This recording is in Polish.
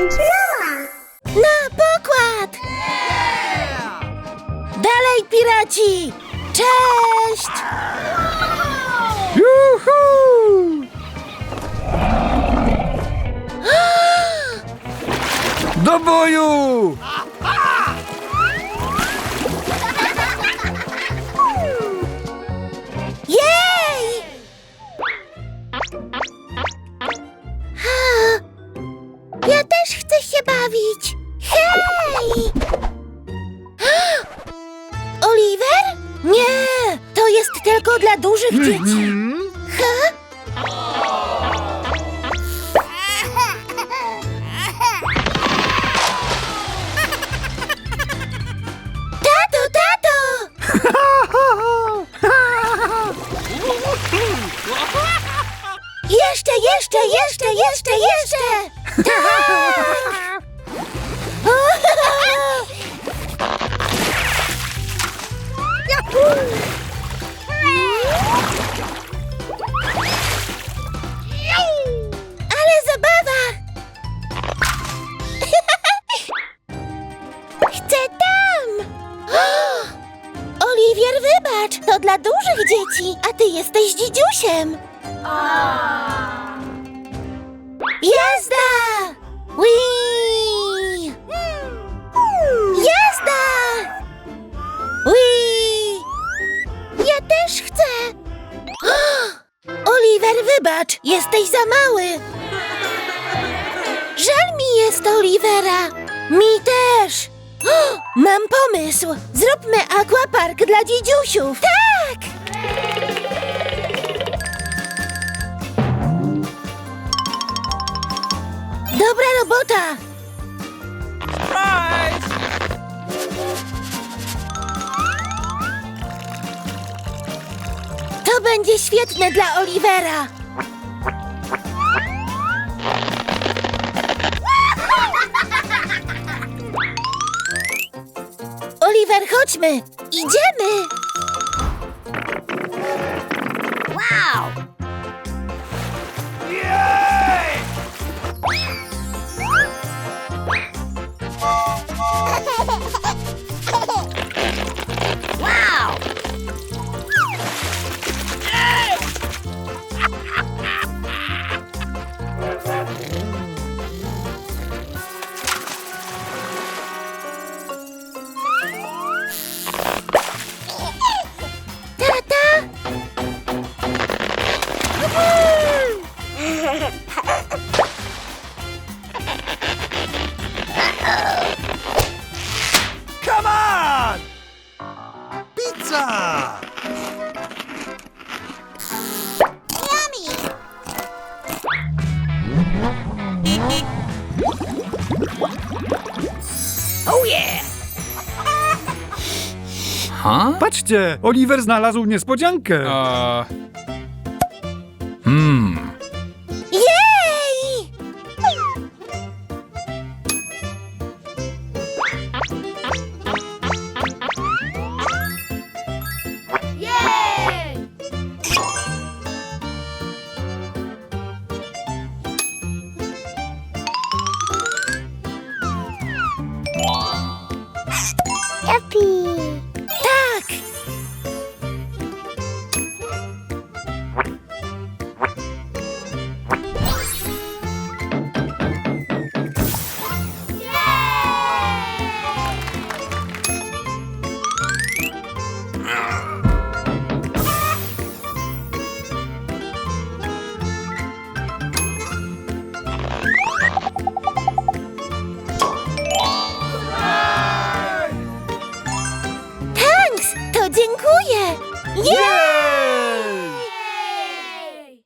skończyłam. Na pokład! Dalej, piraci! Cześć! Juhu! Do boju! Tylko dla dużych dzieci. Mhm. Ha? Tato, tato! Jeszcze, jeszcze, jeszcze, jeszcze, jeszcze! Tak! wybacz, to dla dużych dzieci, a ty jesteś dzidziusiem. Jazda! Whee! Jazda! Whee! Ja też chcę! Oliver, wybacz, jesteś za mały. Żal mi jest Olivera. Mi też. Mam pomysł. Zróbmy aquapark dla dziedziusiów. Tak! Dobra robota. To będzie świetne dla Olivera. Chodźmy! Idziemy! Wow! Pizza! Yummy! Ha? Patrzcie, Oliver znalazł niespodziankę. E... Hmm. Yeah!